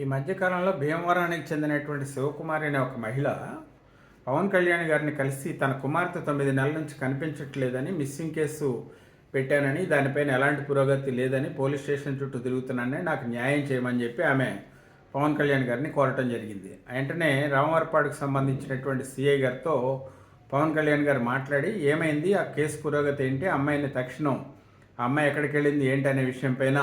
ఈ మధ్యకాలంలో భీమవరానికి చెందినటువంటి శివకుమారి అనే ఒక మహిళ పవన్ కళ్యాణ్ గారిని కలిసి తన కుమార్తె తొమ్మిది నెలల నుంచి కనిపించట్లేదని మిస్సింగ్ కేసు పెట్టానని దానిపైన ఎలాంటి పురోగతి లేదని పోలీస్ స్టేషన్ చుట్టూ తిరుగుతున్నానని నాకు న్యాయం చేయమని చెప్పి ఆమె పవన్ కళ్యాణ్ గారిని కోరటం జరిగింది. వెంటనే రామవరపాడుకు సంబంధించినటువంటి సిఐ గారితో పవన్ కళ్యాణ్ గారు మాట్లాడి ఏమైంది? ఆ కేసు పురోగతి ఏంటి? అమ్మాయిని తక్షణం ఆ అమ్మాయి ఎక్కడికి వెళ్ళింది? ఏంటి? అనే విషయం పైన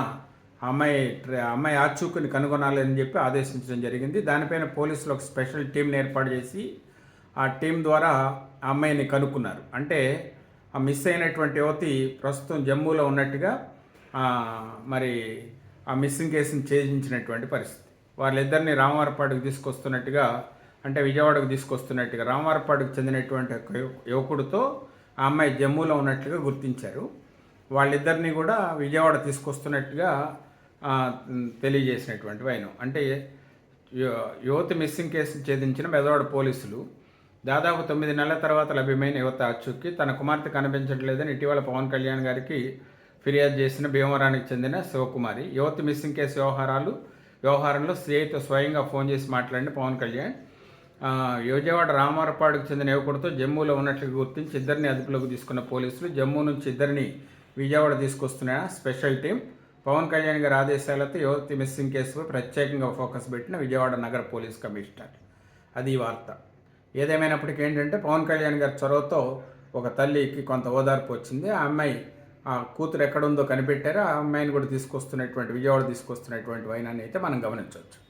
అమ్మాయి ఆ అమ్మాయి ఆచూకుని కనుగొనాలని చెప్పి ఆదేశించడం జరిగింది. దానిపైన పోలీసులు ఒక స్పెషల్ టీంని ఏర్పాటు చేసి ఆ టీం ద్వారా ఆ అమ్మాయిని కనుక్కున్నారు. అంటే ఆ మిస్ అయినటువంటి యువతి ప్రస్తుతం జమ్మూలో ఉన్నట్టుగా మరి ఆ మిస్సింగ్ కేసుని ఛేదించినటువంటి పరిస్థితి. వాళ్ళిద్దరిని రామవారపాడుకు తీసుకొస్తున్నట్టుగా అంటే విజయవాడకు తీసుకొస్తున్నట్టుగా రామవారపాడుకు చెందినటువంటి ఒక యువకుడితో ఆ అమ్మాయి జమ్మూలో ఉన్నట్లుగా గుర్తించారు. వాళ్ళిద్దరిని కూడా విజయవాడ తీసుకొస్తున్నట్టుగా తెలియజేసినటువంటి వైనం. అంటే యువత యువతి మిస్సింగ్ కేసు ఛేదించిన మెదవాడ పోలీసులు దాదాపు తొమ్మిది నెలల తర్వాత లభ్యమైన యువత అచ్చుక్కి తన కుమార్తె కనిపించట్లేదని ఇటీవల పవన్ కళ్యాణ్ గారికి ఫిర్యాదు చేసిన భీమవరానికి చెందిన శివకుమారి. యువతి మిస్సింగ్ కేసు వ్యవహారాలు వ్యవహారంలో సిఐతో స్వయంగా ఫోన్ చేసి మాట్లాడిన పవన్ కళ్యాణ్ యోజవాడ విజయవాడ రామారపాడుకు చెందిన యువకుడితో జమ్మూలో ఉన్నట్లు గుర్తించి ఇద్దరిని అదుపులోకి తీసుకున్న పోలీసులు జమ్మూ నుంచి ఇద్దరిని విజయవాడ తీసుకొస్తున్న స్పెషల్ టీం పవన్ కళ్యాణ్ గారి ఆదేశాలతో యువతి మిస్సింగ్ కేసుపై ప్రత్యేకంగా ఫోకస్ పెట్టిన విజయవాడ నగర పోలీస్ కమిషనర్. అది ఈ వార్త. ఏదేమైనప్పటికీ ఏంటంటే పవన్ కళ్యాణ్ గారి చొరవతో ఒక తల్లికి కొంత ఓదార్పు వచ్చింది. ఆ అమ్మాయి ఆ కూతురు ఎక్కడుందో కనిపెట్టారో. ఆ అమ్మాయిని కూడా తీసుకొస్తున్నటువంటి విజయవాడ తీసుకొస్తున్నటువంటి వైనాన్ని అయితే మనం గమనించవచ్చు.